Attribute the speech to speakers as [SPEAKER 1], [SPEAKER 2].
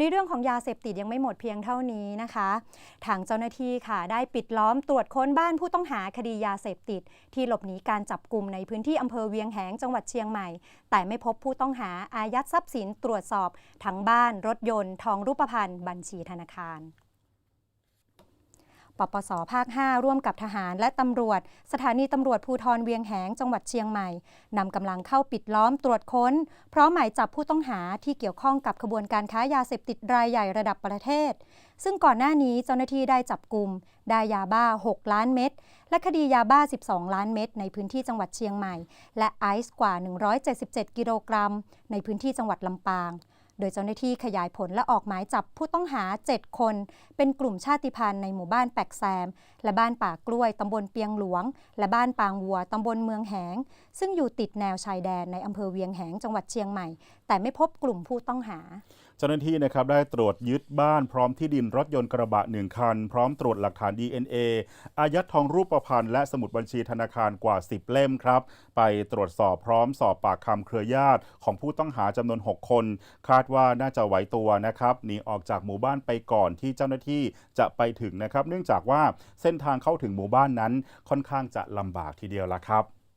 [SPEAKER 1] ในเรื่องของยาเสพติดยังไม่หมดเพียงเท่านี้นะคะ ทางเจ้าหน้าที่ค่ะ ได้ปิดล้อมตรวจค้นบ้านผู้ต้องหาคดียาเสพติด ที่หลบหนีการจับกลุ่มในพื้นที่อำเภอเวียงแหงจังหวัดเชียงใหม่ แต่ไม่พบผู้ต้องหาอายัดทรัพย์สินตรวจสอบทั้งบ้านรถยนต์ ทองรูปพรรณบัญชีธนาคาร ปปสภาค 5 ร่วมกับทหารและตำรวจ สถานีตำรวจภูธรเวียงแหงจังหวัดเชียงใหม่นำกำลังเข้าปิดล้อมตรวจค้น พร้อมหมายจับผู้ต้องหาที่เกี่ยวข้องกับขบวนการค้ายาเสพติดรายใหญ่ระดับประเทศ ซึ่งก่อนหน้านี้เจ้าหน้าที่ได้จับกลุ่มได้ยาบ้า 6 ล้านเม็ดและคดียาบ้า 12 ล้านเม็ดในพื้นที่จังหวัดเชียงใหม่ และไอซ์กว่า 177 กิโลกรัม ในพื้นที่จังหวัดลำปาง โดยเจ้าหน้าที่ขยายผลและออกหมายจับผู้ต้องหา 7 คน เป็นกลุ่มชาติพันธุ์ในหมู่บ้านแปกแซม และบ้านป่ากล้วยตำบลเปียงหลวง และบ้านปางวัวตำบลเมืองแหง ซึ่งอยู่ติดแนวชายแดนในอำเภอเวียงแหงจังหวัดเชียงใหม่ แต่ไม่พบกลุ่มผู้ต้องหา
[SPEAKER 2] เจ้าหน้าที่นะครับได้ตรวจยึดบ้านพร้อมที่ดินรถยนต์กระบะหนึ่งคัน พร้อมตรวจหลักฐาน DNA อายัดทองรูปพรรณและสมุดบัญชีธนาคารกว่า 10 เล่มครับ ไปตรวจสอบพร้อมสอบปากคำเครือญาติของผู้ต้องหาจำนวน 6 คน คาดว่าน่าจะไหวตัวนะครับหนีออกจากหมู่บ้านไปก่อนที่เจ้าหน้าที่จะไปถึงนะครับ เนื่องจากว่าเส้นทางเข้าถึงหมู่บ้านนั้นค่อนข้างจะลำบากทีเดียวละครับ